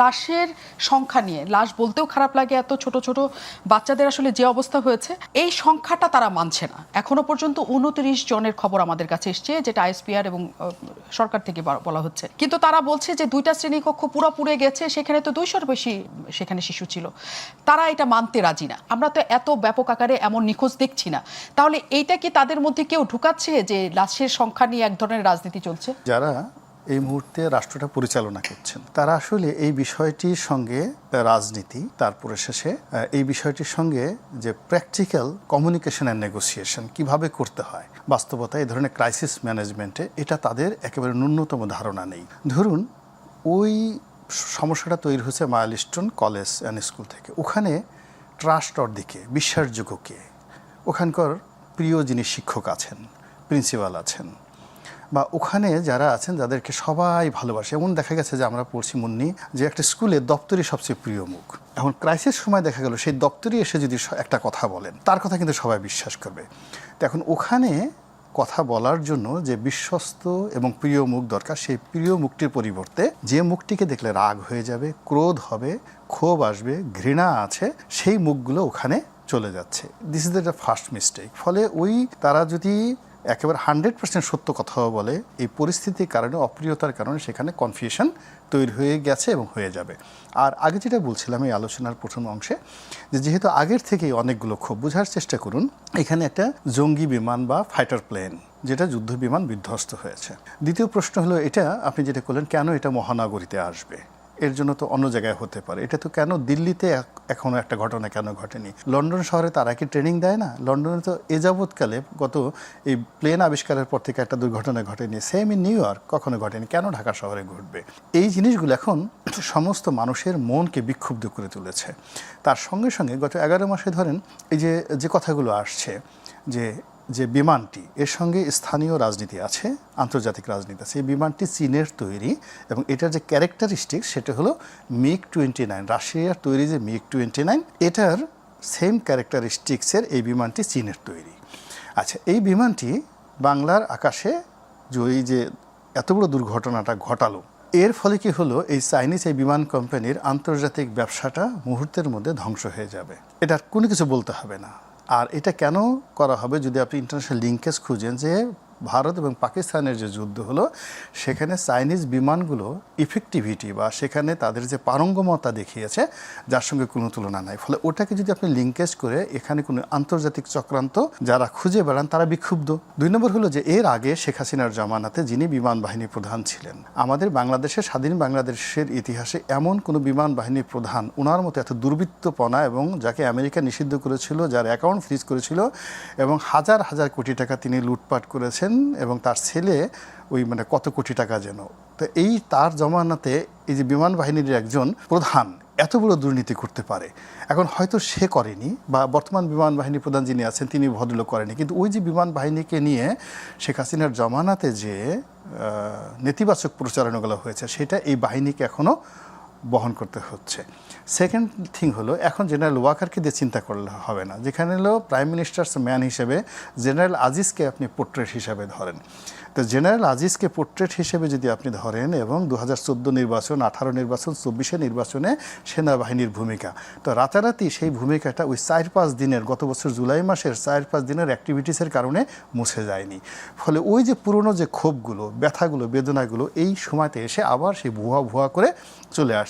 লাশের সংখ্যা নিয়ে। লাশ বলতেও খারাপ লাগে এত ছোট ছোট বাচ্চাদের আসলে যে অবস্থা হয়েছে, এই সংখ্যাটা তারা মানছে না। এখনও পর্যন্ত উনত্রিশ জনের খবর আমাদের কাছে এসছে, যেটা আইএসপিআর এবং সরকার থেকে বলা হচ্ছে। কিন্তু তারা বলছে যে দুইটা শ্রেণীকক্ষ পুরো পুড়ে গেছে, সেখানে তো দুইশোর বেশি, সেখানে শিশু ছিল। তারা এটা মানতে রাজি না। আমরা তো এত ব্যাপক আকারে এমন নিখোঁজ দেখছি না। তাহলে এইটা কি তাদের মধ্যে কেউ ঢুকাচ্ছে যে লাশের সংখ্যা নিয়ে এক ধরনের রাজনীতি চলছে? যারা এই মুহূর্তে রাষ্ট্রটা পরিচালনা করছেন। তারা আসলে এই বিষয়টির সঙ্গে রাজনীতি, তারপরে শেষে এই বিষয়টির সঙ্গে যে প্র্যাকটিক্যাল কমিউনিকেশন অ্যান্ড নেগোসিয়েশন কীভাবে করতে হয় বাস্তবতা এই ধরনের ক্রাইসিস ম্যানেজমেন্টে এটা তাদের একেবারে ন্যূনতম ধারণা নেই। ধরুন, ওই সমস্যাটা তৈরি হয়েছে মায়ালিস্টন কলেজ অ্যান্ড স্কুল থেকে। ওখানে ট্রাস্টর দিকে, বিশ্বাসযোগ্য কে? ওখানকার প্রিয় যিনি শিক্ষক আছেন প্রিন্সিপাল আছেন বা ওখানে যারা আছেন, যাদেরকে সবাই ভালোবাসে। এমন দেখা গেছে যে আমরা পড়ছি মুন্নি যে একটা স্কুলে দপ্তরই সবচেয়ে প্রিয় মুখ। এখন ক্রাইসিস সময় দেখা গেল, সেই দপ্তরই এসে যদি একটা কথা বলেন, তার কথা কিন্তু সবাই বিশ্বাস করবে। তো এখন ওখানে কথা বলার জন্য যে বিশ্বস্ত এবং প্রিয় মুখ দরকার, সেই প্রিয় মুখটির পরিবর্তে যে মুখটিকে দেখলে রাগ হয়ে যাবে, ক্রোধ হবে, ক্ষোভ আসবে, ঘৃণা আছে, সেই মুখগুলো ওখানে চলে যাচ্ছে। This is the first mistake ফলে ওই তারা যদি একেবারে হান্ড্রেড পার্সেন্ট সত্য কথা বলে এই পরিস্থিতির কারণে, অপ্রিয়তার কারণে সেখানে কনফিউশন তৈরি হয়ে গেছে এবং হয়ে যাবে। আর আগে যেটা বলছিলাম এই আলোচনার প্রথম অংশে, যে যেহেতু আগের থেকেই অনেকগুলো ক্ষোভ, বোঝার চেষ্টা করুন, এখানে একটা জঙ্গি বিমান বা ফাইটার প্লেন যেটা যুদ্ধ বিমান বিধ্বস্ত হয়েছে। দ্বিতীয় প্রশ্ন হলো এটা, আপনি যেটা করলেন, কেন এটা মহানগরীতে আসবে? এর জন্য তো অন্য জায়গায় হতে পারে। এটা তো কেন দিল্লিতে এক- এখনও একটা ঘটনা কেন ঘটেনি? লন্ডন শহরে তারা কি ট্রেনিং দেয় না? লন্ডনে তো এ যাবৎকালে গত এই প্লেন আবিষ্কারের পর থেকে একটা দুর্ঘটনা ঘটেনি। সেম ইন নিউ ইয়র্ক কখনো ঘটেনি। কেন ঢাকা শহরে ঘটবে? এই জিনিসগুলো এখন সমস্ত মানুষের মনকে বিক্ষুব্ধ করে তুলেছে। তার সঙ্গে সঙ্গে গত এগারো মাসে ধরেন এই যে যে কথাগুলো আসছে যে যে বিমানটি, এর সঙ্গে স্থানীয় রাজনীতি আছে, আন্তর্জাতিক রাজনীতি আছে। এই বিমানটি চীনের তৈরি এবং এটার যে ক্যারেক্টারিস্টিক সেটা হলো মিগ টোয়েন্টি নাইন, রাশিয়ার তৈরি যে মিগ টোয়েন্টি নাইন, এটার সেম ক্যারেক্টারিস্টিক্সের এই বিমানটি চীনের তৈরি। আচ্ছা এই বিমানটি বাংলার আকাশে যে ওই যে এত বড় দুর্ঘটনাটা ঘটালো, এর ফলে কি হলো, এই চাইনিজ এই বিমান কোম্পানির আন্তর্জাতিক ব্যবসাটা মুহূর্তের মধ্যে ধ্বংস হয়ে যাবে। এটার কোনো কিছু বলতে হবে না। আর এটা কেন করা হবে যদি আপনি ইন্টারন্যাশনাল লিঙ্কেজ খুঁজেন যে ভারত এবং পাকিস্তানের যে যুদ্ধ হলো, সেখানে চাইনিজ বিমানগুলো ইফেক্টিভিটি বা সেখানে তাদের যে পারঙ্গমতা দেখিয়েছে, যার সঙ্গে কোনো তুলনা নাই। ফলে ওটাকে যদি আপনি লিঙ্কেজ করে এখানে কোনো আন্তর্জাতিক চক্রান্ত যারা খুঁজে বেড়ান, তারা বিক্ষুব্ধ। দুই নম্বর হলো যে, এর আগে শেখ হাসিনার জামানাতে যিনি বিমান বাহিনী প্রধান ছিলেন, আমাদের বাংলাদেশের, স্বাধীন বাংলাদেশের ইতিহাসে এমন কোনো বিমান বাহিনী প্রধান ওনার মতো এত দুর্বৃত্তপনা এবং যাকে আমেরিকা নিষিদ্ধ করেছিল, যার অ্যাকাউন্ট ফ্রিজ করেছিল এবং হাজার হাজার কোটি টাকা তিনি লুটপাট করেছেন এবং তার ছেলে ওই মানে কত কোটি টাকা যেন। তো এই তার জমানাতে এই যে বিমান বাহিনীর একজন প্রধান এত বড় দুর্নীতি করতে পারে। এখন হয়তো সে করেনি বা বর্তমান বিমান বাহিনী প্রধান যিনি আছেন তিনি ভদ্রলোক করেনি। কিন্তু ওই যে বিমান বাহিনীকে নিয়ে শেখ হাসিনার জমানাতে যে নেতিবাচক প্রচারণাগুলো হয়েছে, সেটা এই বাহিনীকে এখনও বহন করতে হচ্ছে। সেকেন্ড থিং হলো, এখন জেনারেল ওয়াকারকে দিয়ে চিন্তা করলে হবে না। যেখানে হলো প্রাইম মিনিস্টার্স ম্যান হিসেবে জেনারেল আজিজকে আপনি পোর্ট্রেট হিসাবে ধরেন। তো জেনারেল আজিজকে পোর্ট্রেট হিসেবে যদি আপনি ধরেন এবং দু হাজার চোদ্দ নির্বাচন, আঠারো নির্বাচন, চব্বিশে নির্বাচনে সেনাবাহিনীর ভূমিকা, তো রাতারাতি সেই ভূমিকাটা ওই চার পাঁচ দিনের, গত বছর জুলাই মাসের চার পাঁচ দিনের অ্যাক্টিভিটিসের কারণে মুছে যায়নি। ফলে ওই যে পুরনো যে ক্ষোভগুলো, ব্যথাগুলো, বেদনাগুলো, এই সময়তে এসে আবার সেই ভুয়া ভুয়া করে চলে আসছে।